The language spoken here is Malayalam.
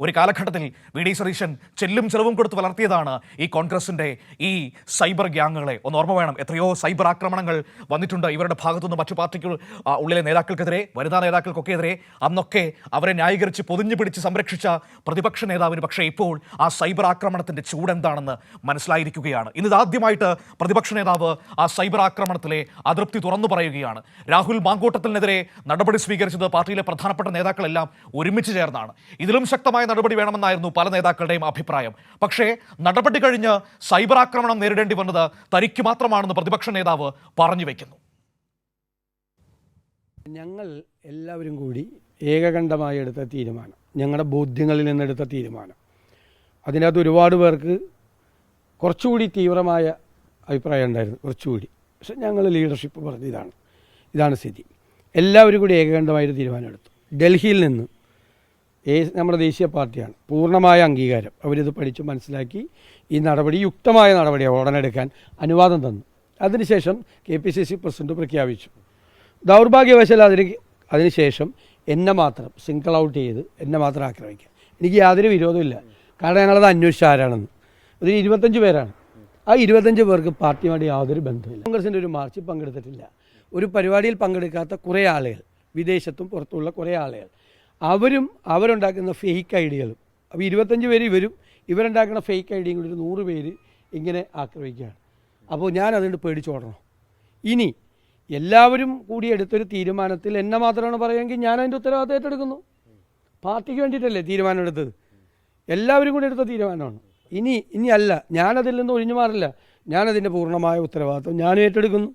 ഒരു കാലഘട്ടത്തിൽ വി ഡി സതീശൻ ചെല്ലും ചെലവും കൊടുത്ത് വളർത്തിയതാണ് ഈ കോൺഗ്രസിന്റെ ഈ സൈബർ ഗ്യാങ്ങുകളെ. ഒന്ന് ഓർമ്മ വേണം. എത്രയോ സൈബർ ആക്രമണങ്ങൾ വന്നിട്ടുണ്ട് ഇവരുടെ ഭാഗത്തുനിന്ന് മറ്റു പാർട്ടിക്ക് ഉള്ളിലെ നേതാക്കൾക്കെതിരെ വനിതാ നേതാക്കൾക്കൊക്കെ എതിരെ അന്നൊക്കെ അവരെ ന്യായീകരിച്ച് പൊതിഞ്ഞു പിടിച്ച് സംരക്ഷിച്ച പ്രതിപക്ഷ നേതാവിന് പക്ഷേ ഇപ്പോൾ ആ സൈബർ ആക്രമണത്തിന്റെ ചൂടെന്താണെന്ന് മനസ്സിലായിരിക്കുകയാണ്. ഇന്ന് ഇതാദ്യമായിട്ട് പ്രതിപക്ഷ നേതാവ് ആ സൈബർ ആക്രമണത്തിലെ അതൃപ്തി തുറന്നു പറയുകയാണ്. രാഹുൽ മാങ്കോട്ടത്തിനെതിരെ നടപടി സ്വീകരിച്ചത് പാർട്ടിയിലെ പ്രധാനപ്പെട്ട നേതാക്കളെല്ലാം ഒരുമിച്ച് ചേർന്നാണ്. ഇതിലും ശക്തമായ നടപടി വേണമെന്നായിരുന്നു പല നേതാക്കളുടെയും അഭിപ്രായം. പക്ഷേ നടപടി കഴിഞ്ഞ് സൈബർ ആക്രമണം നേരിടേണ്ടി വന്നത് തനിക്ക് മാത്രമാണെന്ന് പ്രതിപക്ഷ നേതാവ് പറഞ്ഞു വയ്ക്കുന്നു ഞങ്ങൾ എല്ലാവരും കൂടി ഏകകണ്ഠമായി എടുത്ത തീരുമാനം ഞങ്ങളുടെ ബോധ്യങ്ങളിൽ നിന്നെടുത്ത തീരുമാനം. അതിനകത്ത് ഒരുപാട് പേർക്ക് കുറച്ചുകൂടി തീവ്രമായ അഭിപ്രായം ഉണ്ടായിരുന്നു കുറച്ചുകൂടി. പക്ഷെ ഞങ്ങൾ ലീഡർഷിപ്പ് പറഞ്ഞ ഇതാണ് ഇതാണ് സ്ഥിതി. എല്ലാവരും കൂടി ഏകകണ്ഠമായൊരു തീരുമാനമെടുത്തു. ഡൽഹിയിൽ നിന്ന് ഏ നമ്മുടെ ദേശീയ പാർട്ടിയാണ്. പൂർണമായ അംഗീകാരം അവരിത് പഠിച്ച് മനസ്സിലാക്കി ഈ നടപടി യുക്തമായ നടപടിയാണ് ഉടനെടുക്കാൻ അനുവാദം തന്നു. അതിനുശേഷം K P C C president പ്രഖ്യാപിച്ചു. ദൗർഭാഗ്യവശാൽ അതിന് അതിനുശേഷം എന്നെ മാത്രം സിംഗിൾ ഔട്ട് ചെയ്ത് എന്നെ മാത്രം ആക്രമിക്കുക എനിക്ക് യാതൊരു വിരോധമില്ല കാരണം ഞങ്ങളത് അന്വേഷിച്ച ആരാണെന്ന്. അതിൽ ഇരുപത്തഞ്ച് പേരാണ്. ആ ഇരുപത്തഞ്ച് പേർക്ക് പാർട്ടിയുമായിട്ട് യാതൊരു ബന്ധമില്ല കോൺഗ്രസിന്റെ ഒരു മാർച്ചിൽ പങ്കെടുത്തിട്ടില്ല. ഒരു പരിപാടിയിൽ പങ്കെടുക്കാത്ത കുറേ ആളുകൾ വിദേശത്തും പുറത്തുള്ള കുറേ ആളുകൾ അവരും അവരുണ്ടാക്കുന്ന ഫേക്ക് ഐഡിയകളും അപ്പോൾ ഇരുപത്തഞ്ച് പേര് ഇവരും ഇവരുണ്ടാക്കുന്ന ഫേക്ക് ഐഡിയയും കൂടി ഒരു നൂറ് പേര് ഇങ്ങനെ ആക്രമിക്കുകയാണ്. അപ്പോൾ ഞാൻ അതുകൊണ്ട് പേടിച്ചോടണം ഇനി എല്ലാവരും കൂടി എടുത്തൊരു തീരുമാനത്തിൽ എന്നെ മാത്രമാണ് പറയുമെങ്കിൽ ഞാൻ അതിന്റെ ഉത്തരവാദിത്തം ഏറ്റെടുക്കുന്നു. പാർട്ടിക്ക് വേണ്ടിയിട്ടല്ലേ തീരുമാനം എടുത്തത്? എല്ലാവരും കൂടി എടുത്ത തീരുമാനമാണ്. ഇനി ഇനി അല്ല ഞാനതിൽ നിന്ന് ഒഴിഞ്ഞു മാറില്ല. ഞാനതിന്റെ പൂർണമായ ഉത്തരവാദിത്വം ഞാൻ ഏറ്റെടുക്കുന്നു.